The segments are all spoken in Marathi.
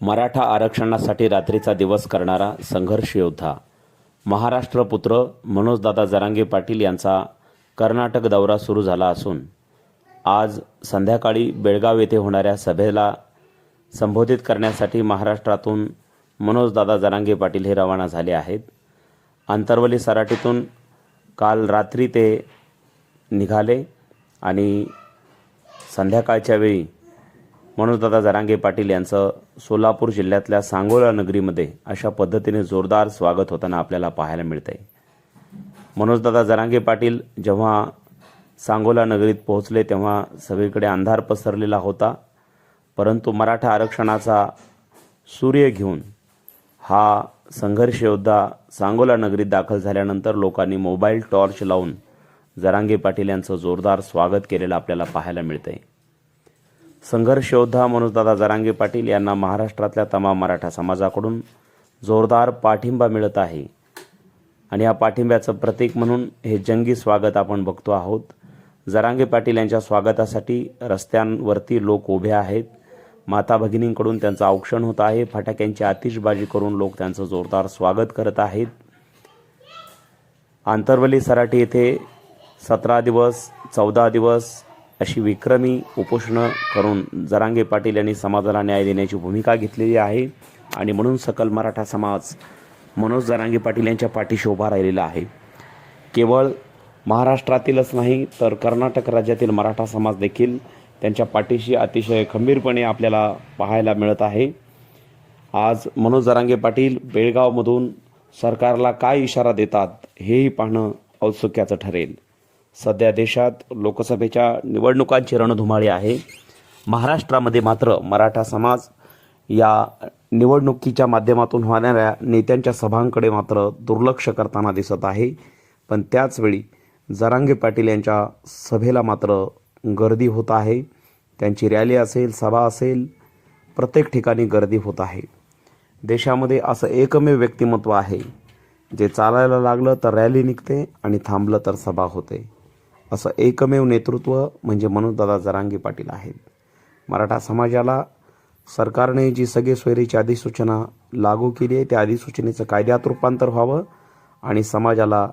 मराठा आरक्षणासाठी रात्रीचा दिवस करणारा संघर्ष योद्धा. महाराष्ट्रपुत्र मनोजदादा जरांगे पाटील यांचा कर्नाटक दौरा सुरू झाला असून आज संध्याकाळी बेळगाव येथे होणाऱ्या सभेला संबोधित करण्यासाठी महाराष्ट्रातून मनोजदादा जरांगे पाटील हे रवाना झाले आहेत. आंतरवली सराटीतून काल रात्री ते निघाले आणि संध्याकाळच्या वेळी मनोजदादा जरांगे पाटील यांचं सोलापूर जिल्ह्यातल्या सांगोला नगरीमध्ये अशा पद्धतीने जोरदार स्वागत होताना आपल्याला पाहायला मिळतंय. मनोजदादा जरांगे पाटील जेव्हा सांगोला नगरीत पोहोचले तेव्हा सगळीकडे अंधार पसरलेला होता. परंतु मराठा आरक्षणाचा सूर्य घेऊन हा संघर्ष योद्धा सांगोला नगरीत दाखल झाल्यानंतर लोकांनी मोबाईल टॉर्च लावून जरांगे पाटील यांचं जोरदार स्वागत केलेलं आपल्याला पाहायला मिळतं आहे संघर्षयोद्धा मनोजदादा जरांगे पाटील यांना महाराष्ट्रातल्या तमाम मराठा समाजाकडून जोरदार पाठिंबा मिळत आहे. आणि या पाठिंब्याचं प्रतीक म्हणून हे जंगी स्वागत आपण बघतो आहोत. जरांगे पाटील यांच्या स्वागतासाठी रस्त्यांवरती लोक उभे आहेत. माता भगिनींकडून त्यांचं औक्षण होत आहे. फटाक्यांची आतिषबाजी करून लोक त्यांचं जोरदार स्वागत करत आहेत. आंतरवली सराटी येथे सतरा दिवस चौदा दिवस अशी विक्रमी उपोषणं करून जरांगे पाटील यांनी समाजाला न्याय देण्याची भूमिका घेतलेली आहे. आणि म्हणून सकल मराठा समाज मनोज जरांगे पाटील यांच्या पाठीशी उभा राहिलेला आहे. केवळ महाराष्ट्रातीलच नाही तर कर्नाटक राज्यातील मराठा समाज देखील त्यांच्या पाठीशी अतिशय खंबीरपणे आपल्याला पाहायला मिळत आहे. आज मनोज जरांगे पाटील बेळगावमधून सरकारला काय इशारा देतात हेही पाहणं औत्सुक्याचं ठरेल. सध्या देशात लोकसभेच्या निवडणुकांची रणधुमाळी आहे. महाराष्ट्रामध्ये मात्र मराठा समाज या निवडणुकीच्या माध्यमातून होणाऱ्या नेत्यांच्या सभांकडे मात्र दुर्लक्ष करताना दिसत आहे. पण त्याचवेळी जरांगे पाटील यांच्या सभेला मात्र गर्दी होत आहे. त्यांची रॅली असेल सभा असेल प्रत्येक ठिकाणी गर्दी होत आहे. देशामध्ये असं एकमेव व्यक्तिमत्व आहे. जे चालायला लागलं तर रॅली निघते आणि थांबलं तर सभा होते. असं एकमेव नेतृत्व म्हणजे मनोजदादा जरांगे पाटील आहेत. मराठा समाजाला सरकारने जी सगळे सोयरीची अधिसूचना लागू केली आहे त्या अधिसूचनेचं कायद्यात रूपांतर व्हावं आणि समाजाला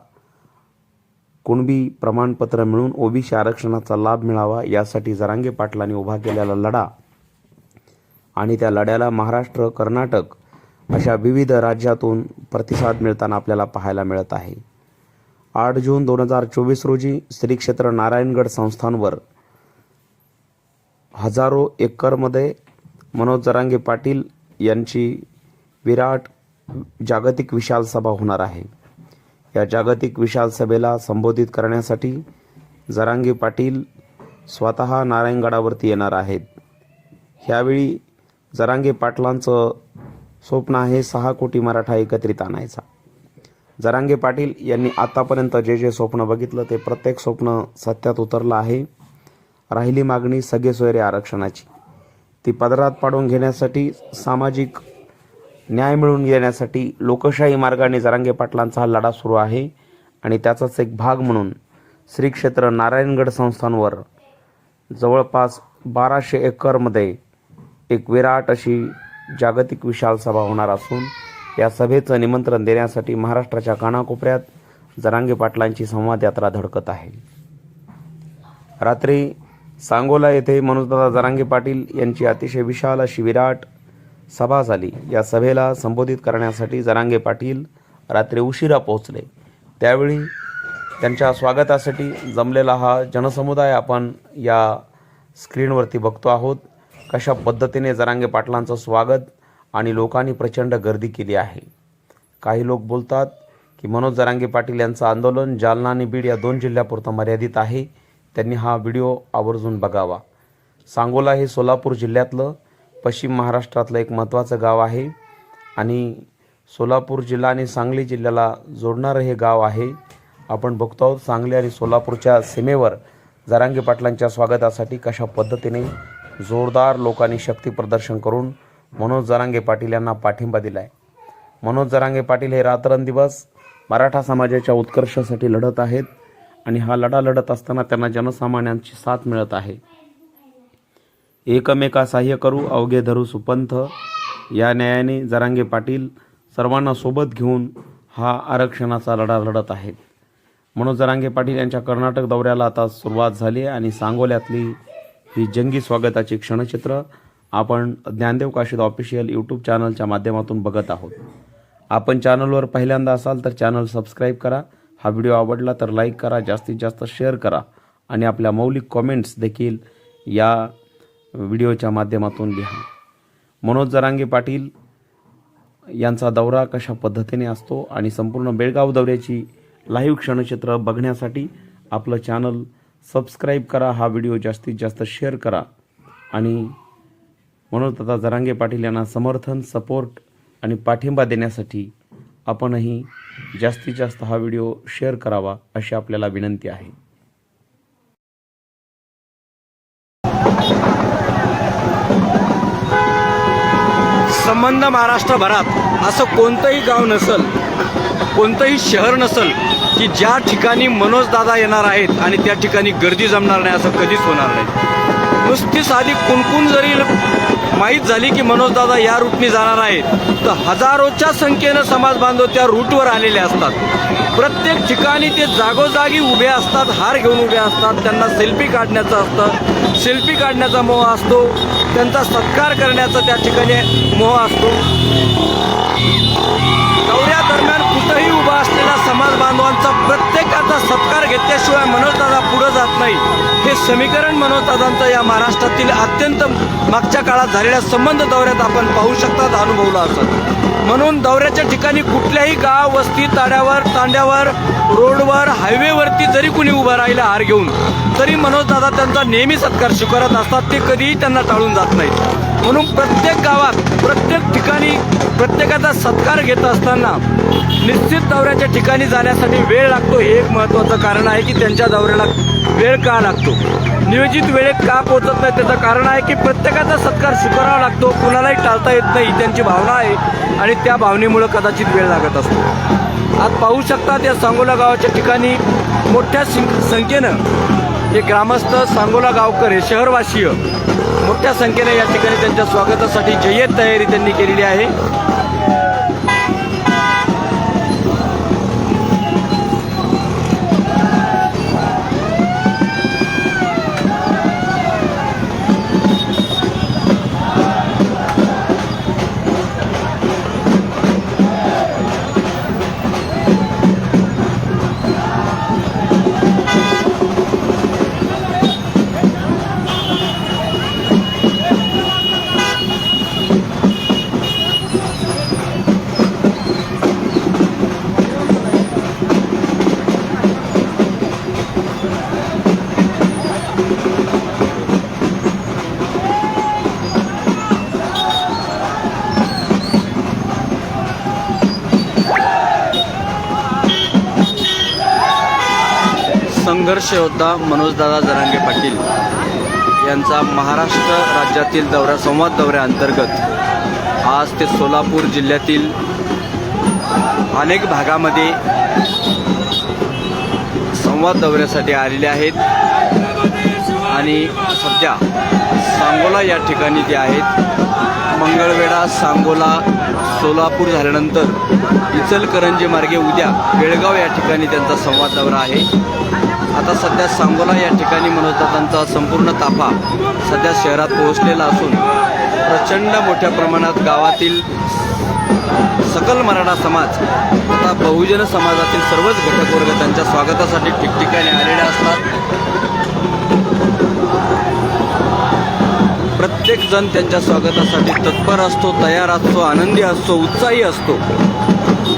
कुणबी प्रमाणपत्र मिळून ओबीसी आरक्षणाचा लाभ मिळावा यासाठी जरांगे पाटलांनी उभा केलेला लढा आणि त्या लढ्याला महाराष्ट्र कर्नाटक अशा विविध राज्यातून प्रतिसाद मिळताना आपल्याला पाहायला मिळत आहे. आठ जून दोन हजार चोवीस रोजी श्री क्षेत्र नारायणगड संस्थांवर हजारो एकरमध्ये मनोज जरांगे पाटील यांची विराट जागतिक विशाल सभा होणार आहे. या जागतिक विशाल सभेला संबोधित करण्यासाठी जरांगे पाटील स्वतः नारायणगडावरती येणार आहेत. ह्यावेळी जरांगे पाटलांचं स्वप्न आहे सहा कोटी मराठा एकत्रित आणायचा. जरांगे पाटील यांनी आतापर्यंत जे जे स्वप्न बघितलं ते प्रत्येक स्वप्न सत्यात उतरलं आहे. राहिली मागणी सगळे सोयरे आरक्षणाची. ती पदरात पाडून घेण्यासाठी सामाजिक न्याय मिळवून घेण्यासाठी लोकशाही मार्गाने जरांगे पाटलांचा हा लढा सुरू आहे आणि त्याचाच एक भाग म्हणून श्री क्षेत्र नारायणगड संस्थांवर जवळपास बाराशे एकरमध्ये एक विराट अशी जागतिक विशाल सभा होणार असून या सभेचं निमंत्रण देण्यासाठी महाराष्ट्राच्या कानाकोपऱ्यात जरांगे पाटलांची संवाद यात्रा धडकत आहे. रात्री सांगोला येथे मनोजदादा जरांगे पाटील यांची अतिशय विशाल अशी विराट सभा झाली. या सभेला संबोधित करण्यासाठी जरांगे पाटील रात्री उशिरा पोहोचले. त्यावेळी त्यांच्या स्वागतासाठी जमलेला हा जनसमुदाय आपण या स्क्रीनवरती बघतो आहोत. कशा पद्धतीने जरांगे पाटलांचं स्वागत आणि लोकांनी प्रचंड गर्दी केली आहे. काही लोक बोलतात की मनोज जरांगे पाटील यांचं आंदोलन जालना आणि बीड या दोन जिल्ह्यापुरतं मर्यादित आहे. त्यांनी हा व्हिडिओ आवर्जून बघावा. सांगोला हे सोलापूर जिल्ह्यातलं पश्चिम महाराष्ट्रातलं एक महत्त्वाचं गाव आहे आणि सोलापूर जिल्हा आणि सांगली जिल्ह्याला जोडणारं हे गाव आहे. आपण बघतो आहोत सांगली आणि सोलापूरच्या सीमेवर जरांगे पाटलांच्या स्वागतासाठी कशा पद्धतीने जोरदार लोकांनी शक्ती प्रदर्शन करून मनोज जरांगे पाटील यांना पाठिंबा दिला आहे मनोज जरांगे पाटील हे रात्रंदिवस मराठा समाजाच्या उत्कर्षासाठी लढत आहेत आणि हा लढा लढत असताना त्यांना जनसामान्यांची साथ मिळत आहे. एकमेका सहाय्य करू अवघे धरू सुपंथ. या न्यायाने जरांगे पाटील सर्वांना सोबत घेऊन हा आरक्षणाचा लढा लढत आहेत. मनोज जरांगे पाटील यांच्या कर्नाटक दौऱ्याला आता सुरुवात झाली आहे आणि सांगोल्यातली ही जंगी स्वागताची क्षणचित्र आपण ज्ञानदेव काशीद ऑफिशियल यूट्यूब चॅनलच्या माध्यमातून बघत आहोत. आपण चॅनलवर पहिल्यांदा असाल तर चॅनल सबस्क्राईब करा. हा व्हिडिओ आवडला तर लाईक करा जास्तीत जास्त शेअर करा आणि आपल्या मौलिक कॉमेंट्स देखील या व्हिडिओच्या माध्यमातून लिहा. मनोज जरांगे पाटील यांचा दौरा कशा पद्धतीने असतो आणि संपूर्ण बेळगाव दौऱ्याची लाईव्ह क्षणचित्र बघण्यासाठी आपलं चॅनल सबस्क्राईब करा. हा व्हिडिओ जास्तीत जास्त शेअर करा आणि म्हणून दादा जरांगे पाटील यांना समर्थन सपोर्ट आणि पाठिंबा देण्यासाठी आपणही जास्तीत जास्त हा व्हिडिओ शेअर करावा अशी आपल्याला विनंती आहे. संबंध महाराष्ट्रभरात असं कोणतंही गाव नसल कोणतंही शहर नसल की ज्या ठिकाणी मनोजदादा येणार आहेत आणि त्या ठिकाणी गर्दी जमणार नाही असं कधीच होणार नाही. नुसती साधी कुणकुण जरी माहीत झाली की मनोजदादा या रूटनी जाणार आहेत तर हजारोच्या संख्येनं समाज बांधव त्या रूटवर आलेले असतात. प्रत्येक ठिकाणी ते जागोजागी उभे असतात हार घेऊन उभे असतात त्यांना सेल्फी काढण्याचं असतं. सेल्फी काढण्याचा मोह असतो त्यांचा सत्कार करण्याचा त्या ठिकाणी मोह असतो. दौऱ्यादरम्यान कुठंही उभा असलेला समाज बांधवांचा प्रत्येकाचा सत्कार घेतल्याशिवाय मनोजदादा पुढं जात नाही. हे समीकरण मनोजदादांचं या महाराष्ट्रातील अत्यंत मागच्या काळात झालेल्या संबंध दौऱ्यात आपण पाहू शकतात अनुभवला असत म्हणून दौऱ्याच्या ठिकाणी कुठल्याही गाव वस्ती ताड्यावर तांड्यावर रोडवर हायवेवरती जरी कुणी उभं राहिलं हार घेऊन तरी मनोजदादा त्यांचा नेहमी सत्कार स्वीकारत असतात ते कधीही त्यांना टाळून जात नाहीत. म्हणून प्रत्येक गावात प्रत्येक ठिकाणी प्रत्येकाचा सत्कार घेत असताना निश्चित दौऱ्याच्या ठिकाणी जाण्यासाठी वेळ लागतो हे एक महत्त्वाचं कारण आहे की त्यांच्या दौऱ्याला वेळ का लागतो? नियोजित वेळेत का पोहोचत नाही त्याचं कारण आहे की प्रत्येकाचा सत्कार स्वीकारावा लागतो कुणालाही टाळता येत नाही त्यांची भावना आहे आणि त्या भावनेमुळं कदाचित वेळ लागत असतो. आज पाहू शकतात या सांगोला गावाच्या ठिकाणी मोठ्या संख्येनं हे ग्रामस्थ सांगोला गावकर हे शहरवासीय मोठ्या संख्येने या ठिकाणी त्यांच्या स्वागतासाठी जय्यत तयारी त्यांनी केलेली आहे. संघर्ष मनोजदादा जरांगे पाटील यांचा महाराष्ट्र राज्यातील दौरा संवाद दौऱ्याअंतर्गत आज ते सोलापूर जिल्ह्यातील अनेक भागामध्ये संवाद दौऱ्यासाठी आलेले आहेत. आणि सध्या सांगोला या ठिकाणी ते आहेत मंगळवेढा सांगोला सोलापूर झाल्यानंतर इचलकरंजी मार्गे उद्या बेळगाव या ठिकाणी त्यांचा संवाद दौरा आहे. आता सध्या सांगोला या ठिकाणी मनोजदादांचा संपूर्ण ताफा सध्या शहरात पोहोचलेला असून प्रचंड मोठ्या प्रमाणात गावातील सकल मराठा समाज तथा बहुजन समाजातील सर्वच घटक वर्ग त्यांच्या स्वागतासाठी ठिकठिकाणी आलेले असतात. प्रत्येक जण त्यांच्या स्वागतासाठी तत्पर असतो तयार असतो आनंदी असतो उत्साही असतो.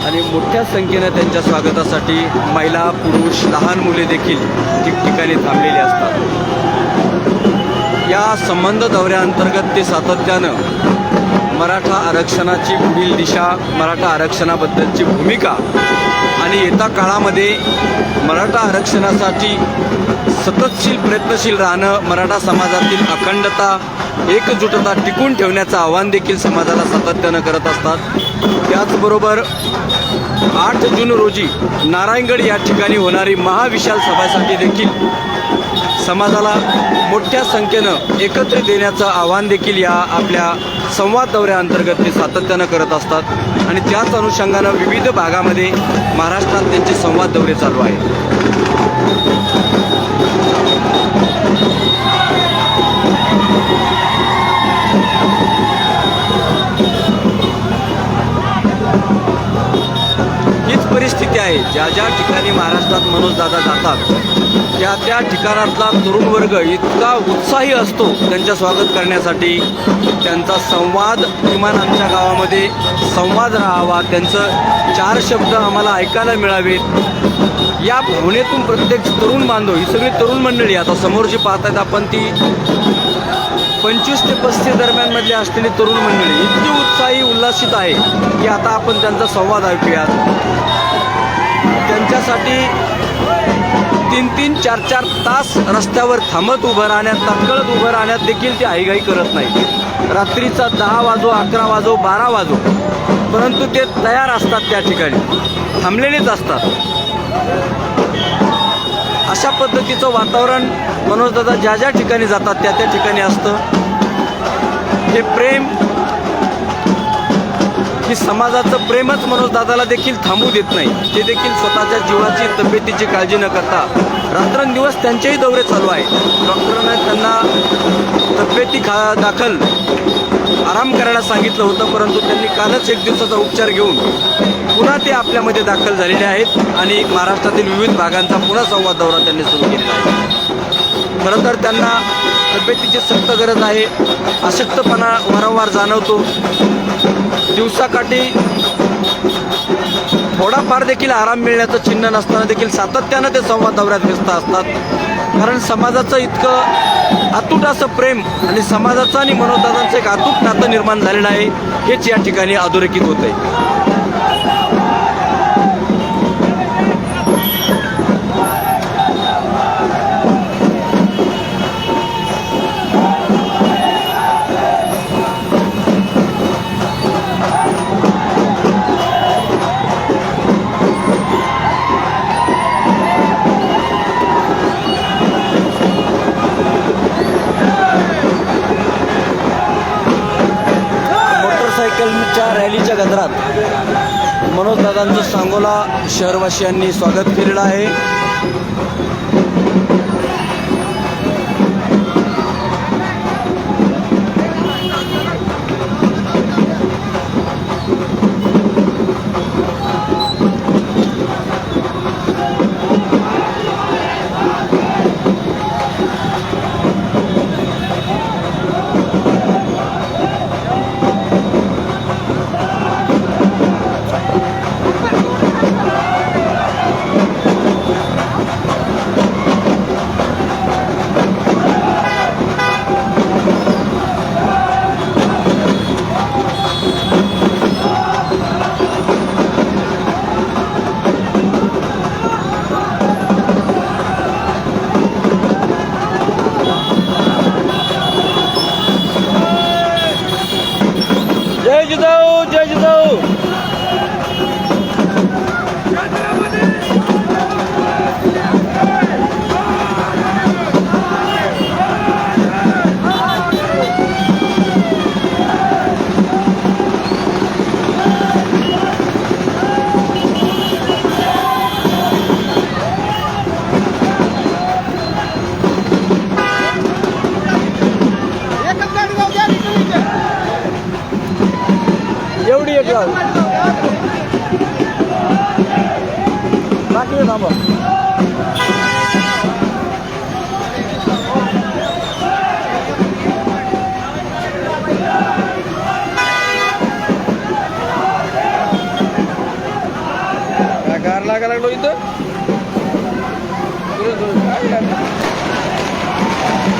आणि मोठ्या संख्येनं त्यांच्या स्वागतासाठी महिला पुरुष लहान मुले देखील ठिकठिकाणी थांबलेली असतात. या संबंध दौऱ्याअंतर्गत ते सातत्यानं मराठा आरक्षणाची पुढील दिशा मराठा आरक्षणाबद्दलची भूमिका आणि येत्या काळामध्ये मराठा आरक्षणासाठी सततशील प्रयत्नशील राहणं मराठा समाजातील अखंडता एकजुटता टिकून ठेवण्याचं आव्हान देखील समाजाला सातत्यानं करत असतात. त्याचबरोबर आठ जून रोजी नारायणगड या ठिकाणी होणारी महाविशाल सभासाठी देखील समाजाला मोठ्या संख्येनं एकत्रित येण्याचं आव्हान देखील या आपल्या संवाद दौऱ्याअंतर्गत ते सातत्यानं करत असतात. आणि त्याच अनुषंगानं विविध भागामध्ये महाराष्ट्रात त्यांचे संवाद दौरे चालू आहेत. आहे. ज्या ज्या ठिकाणी महाराष्ट्रात मनोजदादा जातात त्या त्या ठिकाणातला तरुण वर्ग इतका उत्साही असतो त्यांच्या स्वागत करण्यासाठी. त्यांचा संवाद किमान आमच्या गावामध्ये संवाद राहावा. त्यांचं चार शब्द आम्हाला ऐकायला मिळावेत. या भावनेतून प्रत्येक तरुण बांधव ही सगळी तरुण मंडळी आता समोर जी पाहतात आपण ती पंचवीस ते पस्तीस दरम्यानमधली असलेली तरुण मंडळी इतकी उत्साही उल्हासित आहे की आता आपण त्यांचा संवाद ऐकूयात. त्यांच्यासाठी तीन तीन चार चार तास रस्त्यावर थांबत उभं राहण्यात तत्कळत उभं राहण्यात देखील ते आईघाई करत नाही. रात्रीचा दहा वाजो अकरा वाजो बारा वाजो परंतु ते तयार असतात त्या ठिकाणी. थांबलेलेच असतात. अशा पद्धतीचं वातावरण मनोजदादा ज्या ज्या ठिकाणी जातात त्या त्या ठिकाणी असतं. हे प्रेम की समाजाचं प्रेमच मनोजदादाला देखील थांबू देत नाही. ते देखील स्वतःच्या जीवाची तब्येतीची काळजी न करता रात्रंदिवस त्यांचेही दौरे चालू आहे डॉक्टरांना त्यांना तब्येती खा दाखल आराम करायला सांगितलं होतं परंतु त्यांनी कालच एक दिवसाचा उपचार घेऊन पुन्हा ते आपल्यामध्ये दाखल झालेले आहेत आणि महाराष्ट्रातील विविध भागांचा पुन्हा संवाद दौरा त्यांनी सुरू केलेला आहे. खरं तर त्यांना तब्येतीची सक्त गरज आहे. अशक्तपणा वारंवार जाणवतो. दिवसाकाठी थोडाफार देखील आराम मिळण्याचं चिन्ह नसताना देखील सातत्यानं ते संवाद दौऱ्यात व्यस्त असतात. कारण समाजाचं इतकं अतूट असं प्रेम आणि समाजाचं आणि मनोदादांचं एक अतूट नातं निर्माण झालेलं आहे हेच या ठिकाणी अधोरेखित होत आहे गजरात सांगोला शहरवासियांनी स्वागत केलेलं आहे. बाकी थांबा काय गार लागा लागलो इथं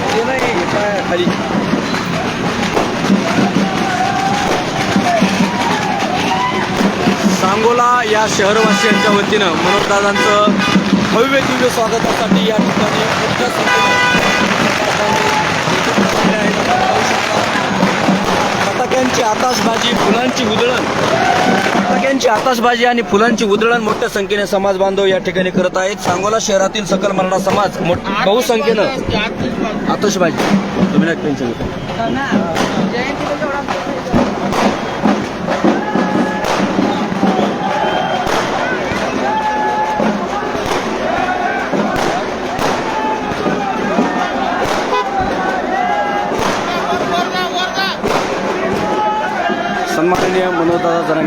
ते नाही काय खाली सांगोला या शहरवासियांच्या वतीनं मनोजदादांचं भव्य दिव्य स्वागतासाठी या ठिकाणी मोठ्या संख्येनं फटाक्यांची आताशबाजी फुलांची उधळण. फटाक्यांची आताशबाजी आणि फुलांची उधळण मोठ्या संख्येने समाज बांधव या ठिकाणी करत आहेत. सांगोला शहरातील सकल मराठा समाज बहुसंख्येनं आतषबाजी तुम्ही टेन्शन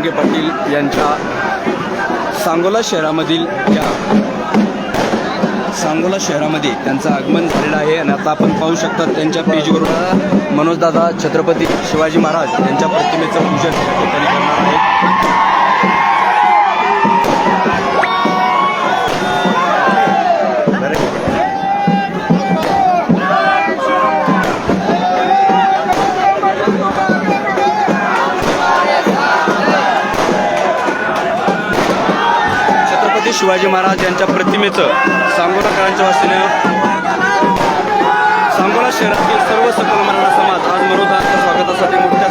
मनोजदादा पाटील यांच्या सांगोला शहरामधील या सांगोला शहरामध्ये त्यांचं आगमन झालेलं आहे आणि आता आपण पाहू शकता त्यांच्या पेजवर मनोजदादा छत्रपती शिवाजी महाराज यांच्या प्रतिमेचं पूजन शिवाजी महाराज यांच्या प्रतिमेचं सांगोलाकरांच्या वतीने सांगोला शहरातील सर्व सकल मराठा समाज आज मनोदांच्या स्वागतासाठी मोठ्या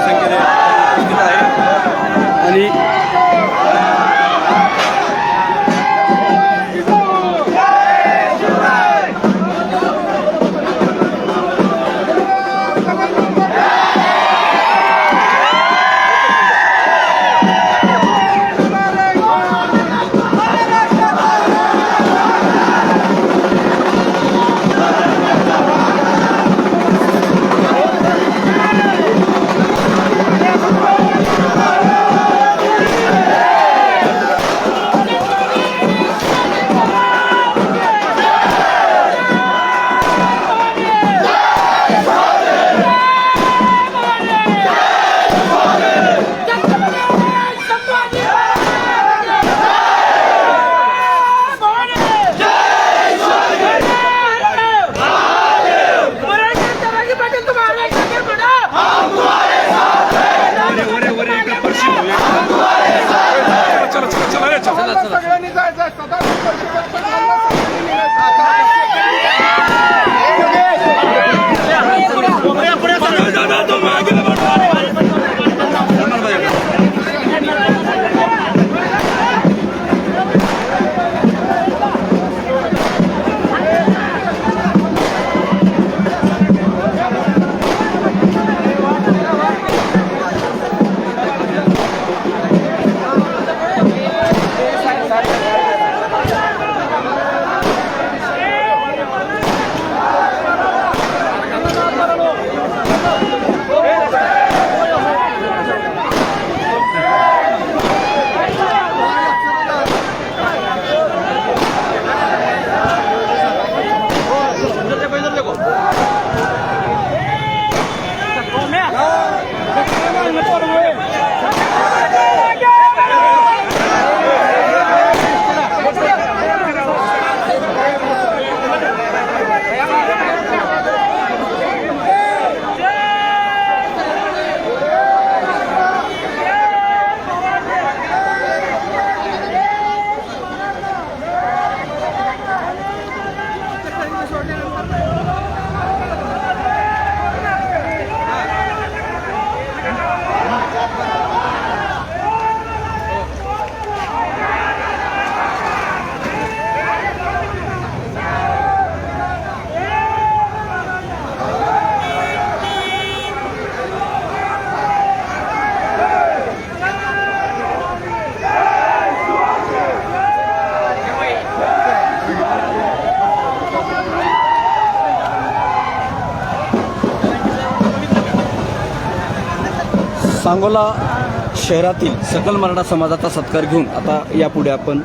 सांगोला शहरातील सकल मराठा समाजाचा सत्कार घेऊन आता यापुढे आपण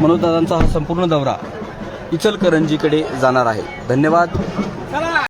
मनोजदादांचा हा संपूर्ण दौरा इचलकरंजीकडे जाणार आहे. धन्यवाद.